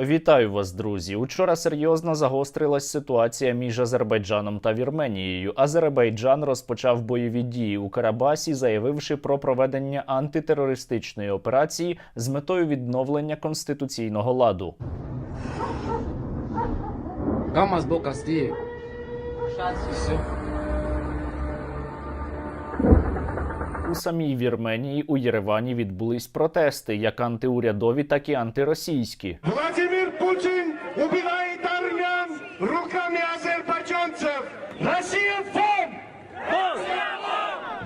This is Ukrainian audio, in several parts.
Вітаю вас, друзі. Учора серйозно загострилась ситуація між Азербайджаном та Вірменією. Азербайджан розпочав бойові дії у Карабасі, заявивши про проведення антитерористичної операції з метою відновлення конституційного ладу. Камаз до Кастії. Все. У самій Вірменії у Єревані відбулись протести, як антиурядові, так і антиросійські. 20!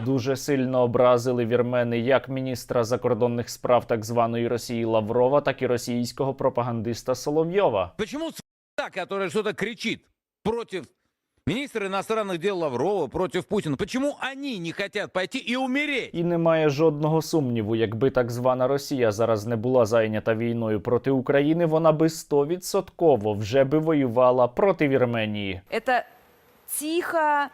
Дуже сильно образили вірмени як міністра закордонних справ так званої Росії Лаврова, так і російського пропагандиста Соловйова. Почему та, которая что-то кричит против министра иностранных дел Лаврова, против Путина, почему они не хотят пойти и умереть? І немає жодного сумніву, якби так звана Росія зараз не була зайнята війною проти України, вона би стовідсотково вже би воювала проти Вірменії. Это тихо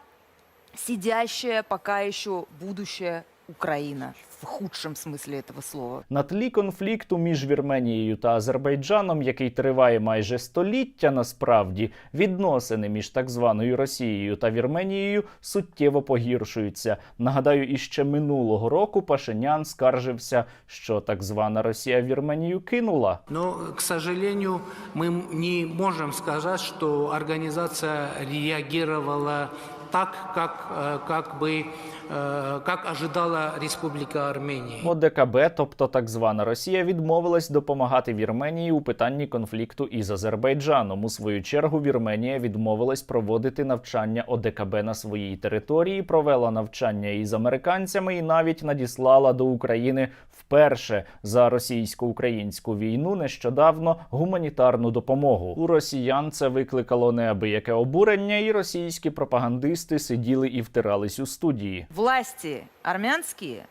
сидящая пока еще будущая Украина в худшем смысле этого слова. На тлі конфлікту між Вірменією та Азербайджаном, який триває майже століття, насправді відносини між так званою Росією та Вірменією суттєво погіршуються. Нагадаю, іще минулого року Пашинян скаржився, що так звана Росія Вірменію кинула. Но, к сожалению, мы не можем сказать, что организация реагировала так, как, э, как бы, э, как ожидала Республика Армения. ОДКБ, тобто так звана Росія, відмовилась допомагати Вірменії у питанні конфлікту із Азербайджаном. У свою чергу Вірменія відмовилась проводити навчання ОДКБ на своїй території, провела навчання із американцями і навіть надіслала до України вперше за російсько-українську війну нещодавно гуманітарну допомогу. У росіян це викликало неабияке обурення, і російські пропагандисти сиділи і втирались у студії. Власті армянські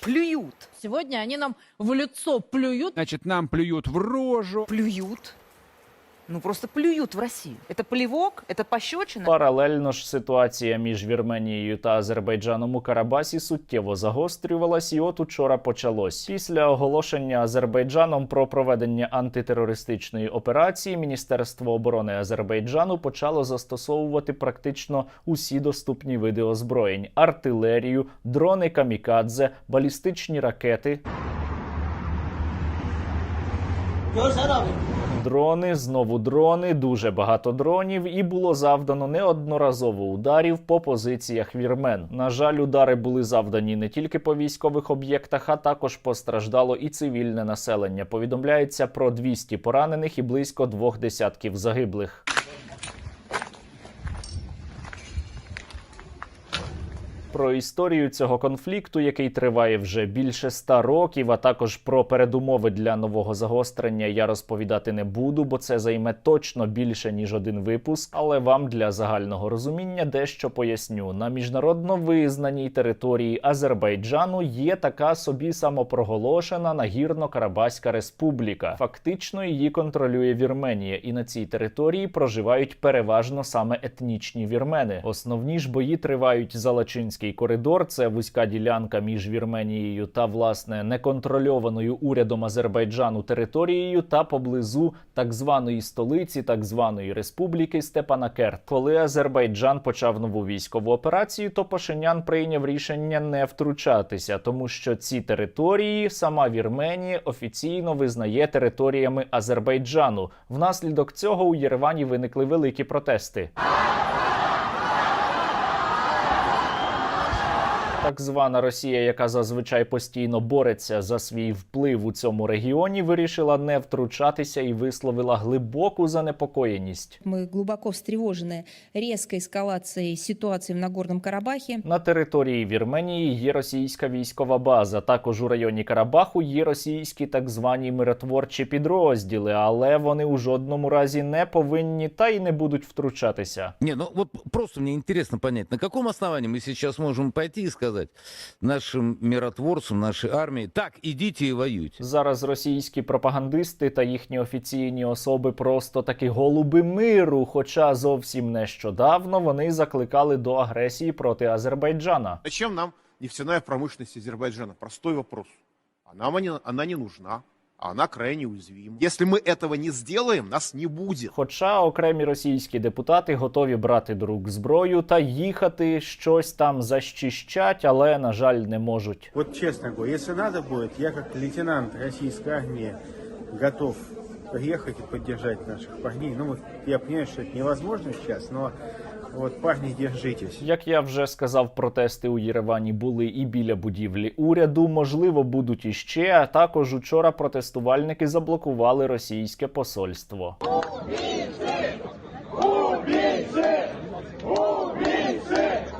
плюют, Сьогодні вони нам в лицо плюють. Значить, нам плюють в рожу. плюют, ну просто плюют в Россию. Это плевок, это пощечина. Паралельно ж ситуація між Вірменією та Азербайджаном у Карабасі суттєво загострювалась, і от учора почалось. Після оголошення Азербайджаном про проведення антитерористичної операції Міністерство оборони Азербайджану почало застосовувати практично усі доступні види озброєнь: артилерію, дрони камікадзе, балістичні ракети. Дрони, знову дрони, дуже багато дронів, і було завдано неодноразово ударів по позиціях вірмен. На жаль, удари були завдані не тільки по військових об'єктах, а також постраждало і цивільне населення. Повідомляється про 200 поранених і близько двох десятків загиблих. Про історію цього конфлікту, який триває вже більше ста років, а також про передумови для нового загострення, я розповідати не буду, бо це займе точно більше ніж один випуск. Але вам для загального розуміння дещо поясню. На міжнародно визнаній території Азербайджану є така собі самопроголошена Нагірно-Карабаська республіка. Фактично її контролює Вірменія, і на цій території проживають переважно саме етнічні вірмени. Основні ж бої тривають за Лачинський коридор. Це вузька ділянка між Вірменією та власне неконтрольованою урядом Азербайджану територією та поблизу так званої столиці, так званої республіки Степанакерт. Коли Азербайджан почав нову військову операцію, то Пашинян прийняв рішення не втручатися, тому що ці території сама Вірменія офіційно визнає територіями Азербайджану. Внаслідок цього у Єревані виникли великі протести. Так звана Росія, яка зазвичай постійно бореться за свій вплив у цьому регіоні, вирішила не втручатися і висловила глибоку занепокоєність. Мы глубоко встревожены резкой эскалацией ситуации в Нагорном Карабахе. На території Вірменії є російська військова база. Також у районі Карабаху є російські так звані миротворчі підрозділи, але вони у жодному разі не повинні та й не будуть втручатися. Не, ну вот просто мне интересно понять, на каком основании мы сейчас можем пойти и сказать нашим миротворцам, нашей армії так, ідіть і воюйте. Зараз російські пропагандисти та їхні офіційні особи просто таки голуби миру. Хоча зовсім нещодавно вони закликали до агресії проти Азербайджана. Зачем нам нефтяная промышленность Азербайджана? Простой вопрос. А нам она не нужна. она крайне уязвима. Если мы этого не сделаем, нас не будет. Хоча окремі російські депутати готові брати до рук зброю та їхати щось там защищать, але на жаль не можуть. Вот честно говорю, если надо будет, я как лейтенант российской армии готов приехать и поддержать наших парней. Ну, вот я понимаю, что это невозможно сейчас, но вот, парни, держитесь. Як я вже сказав, протести у Єревані були і біля будівлі уряду. Можливо, будуть іще. А також учора протестувальники заблокували російське посольство.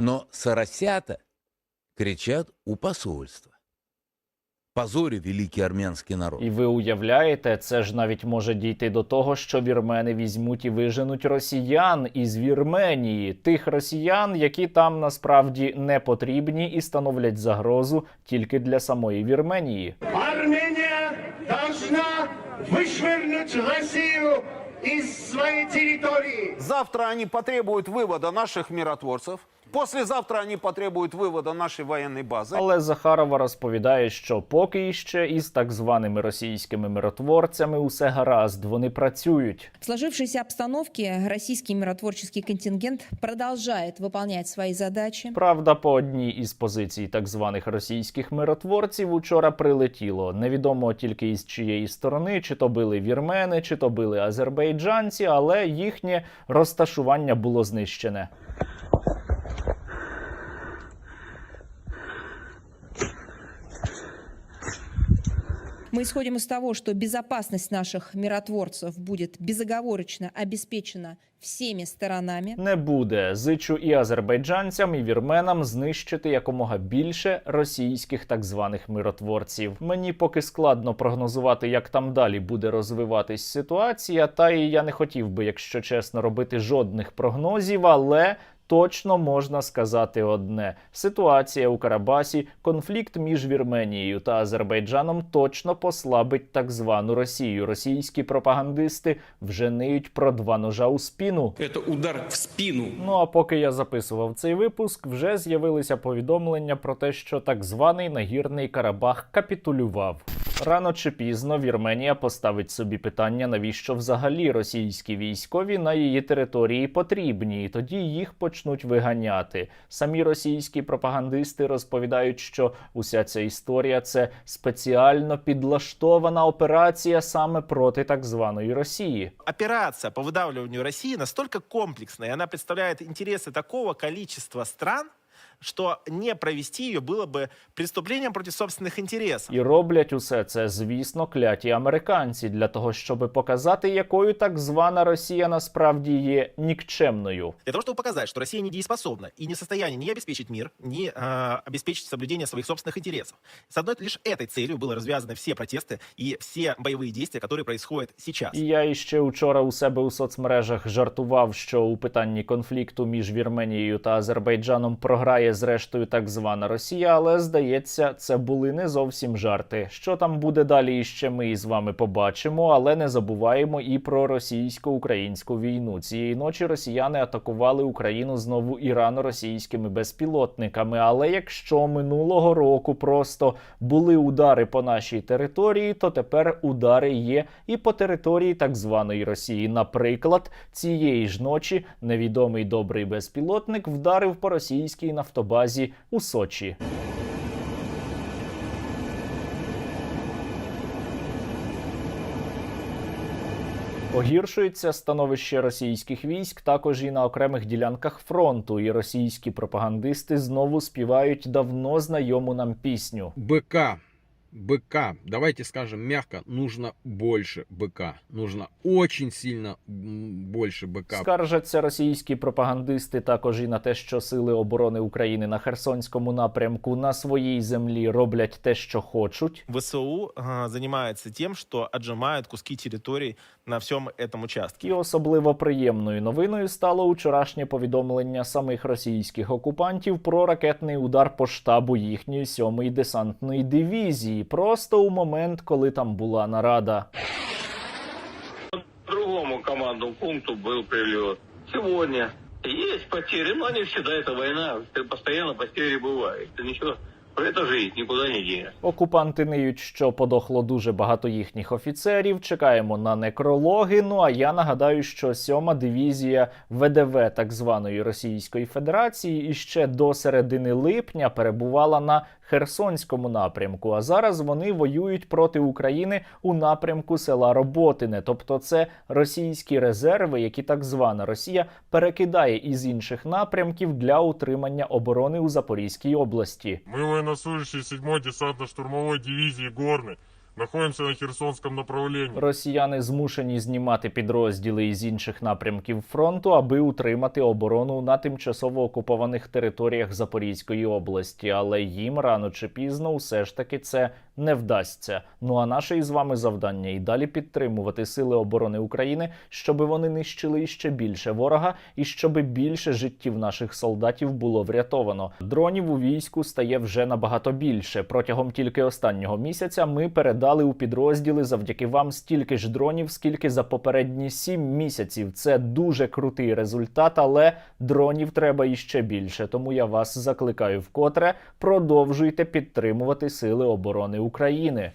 Но соросята кричат у посольства Позорю великий армянский народ. І ви уявляєте, це ж навіть може дійти до того, що вірмени візьмуть і виженуть росіян із Вірменії, тих росіян, які там насправді не потрібні і становлять загрозу тільки для самої Вірменії. Армения должна вышвырнуть Россию из своей территории. Завтра они потребуют вывода наших миротворцев. Послезавтра они потребуют вывода нашей военной базы. Але Захарова розповідає, що поки іще із так званими російськими миротворцями усе гаразд, вони працюють. В сложившейся обстановке российский миротворческий контингент продолжает выполнять свои задачи. Правда, по одній із позицій так званих російських миротворців учора прилетіло. Невідомо тільки із чиєї сторони, чи то били вірмени, чи то били азербайджанці, але їхнє розташування було знищене. Мы исходим из того, что безопасность наших миротворцев будет безоговорочно обеспечена всеми сторонами. Не буде. Зичу і азербайджанцям, і вірменам знищити якомога більше російських так званих миротворців. Мені поки складно прогнозувати, як там далі буде розвиватись ситуація, та і я не хотів би, якщо чесно, робити жодних прогнозів, але. Точно можна сказати одне: ситуація у Карабасі, конфлікт між Вірменією та Азербайджаном точно послабить так звану Росію. Російські пропагандисти вже ниють про два ножа у спіну. Это удар в спину. Ну а поки я записував цей випуск, вже з'явилися повідомлення про те, що так званий нагірний Карабах капітулював. Рано чи пізно Вірменія поставить собі питання, навіщо взагалі російські військові на її території потрібні, і тоді їх почнуть виганяти. Самі російські пропагандисти розповідають, що уся ця історія це спеціально підлаштована операція саме проти так званої Росії. операция по выдавливанию России настолько комплексная, и она представляет интересы такого количества стран, что не провести ее было бы преступлением против собственных интересов. І роблять усе це, звісно, кляті американці для того, щоб показати, якою так звана Росія насправді є нікчемною. Для того, чтобы показать, что Россия недееспособна и не в состоянии ни обеспечить мир, ни э, обеспечить соблюдение своих собственных интересов. С одной лишь этой целью были развязаны все протесты и все боевые действия, которые происходят сейчас. І я іще учора у себе у соцмережах жартував, що у питанні конфлікту між Вірменією та Азербайджаном програє зрештою так звана Росія, але здається, це були не зовсім жарти. Що там буде далі, іще ми із вами побачимо, але не забуваємо і про російсько-українську війну. Цієї ночі росіяни атакували Україну знову ірано-російськими безпілотниками. Але якщо минулого року просто були удари по нашій території, то тепер удари є і по території так званої Росії. Наприклад, цієї ж ночі невідомий добрий безпілотник вдарив по російській нафтобазі у Сочі. Погіршується становище російських військ також і на окремих ділянках фронту, і російські пропагандисти знову співають давно знайому нам пісню. БК. БК. Давайте скажем мягко, нужно больше БК. Нужно очень сильно больше БК. Скаржаться російські пропагандисти також і на те, що сили оборони України на Херсонському напрямку на своїй землі роблять те, що хочуть. ВСУ э, занимается тем, что отжимает куски территорий на всем этом участке. І особливо приємною новиною стало учорашнє повідомлення самих російських окупантів про ракетний удар по штабу їхньої сьомої десантної дивізії, просто у момент, коли там була нарада. другому командному пункту был прилет. Сегодня есть потери, но они всегда, это война, постоянно потери бывают. Это ничего Это жизнь, никуда не денешь. Окупанти ниють, що подохло дуже багато їхніх офіцерів. Чекаємо на некрологи. Ну а я нагадаю, що сьома дивізія ВДВ так званої Російської Федерації іще до середини липня перебувала на Херсонському напрямку. А зараз вони воюють проти України у напрямку села Роботине. Тобто, це російські резерви, які так звана Росія перекидає із інших напрямків для утримання оборони у Запорізькій області. Ми военнослужащие 7-й десантно-штурмовой дивизии «Горный». Находимся на Херсонському направленні. Росіяни змушені знімати підрозділи із інших напрямків фронту, аби утримати оборону на тимчасово окупованих територіях Запорізької області. Але їм рано чи пізно все ж таки це не вдасться. Ну а наше із вами завдання і далі підтримувати сили оборони України, щоб вони нищили іще більше ворога і щоб більше життів наших солдатів було врятовано. Дронів у війську стає вже набагато більше. Протягом тільки останнього місяця ми передали у підрозділи завдяки вам стільки ж дронів, скільки за попередні сім місяців. Це дуже крутий результат, але дронів треба іще більше. Тому я вас закликаю вкотре продовжуйте підтримувати сили оборони України.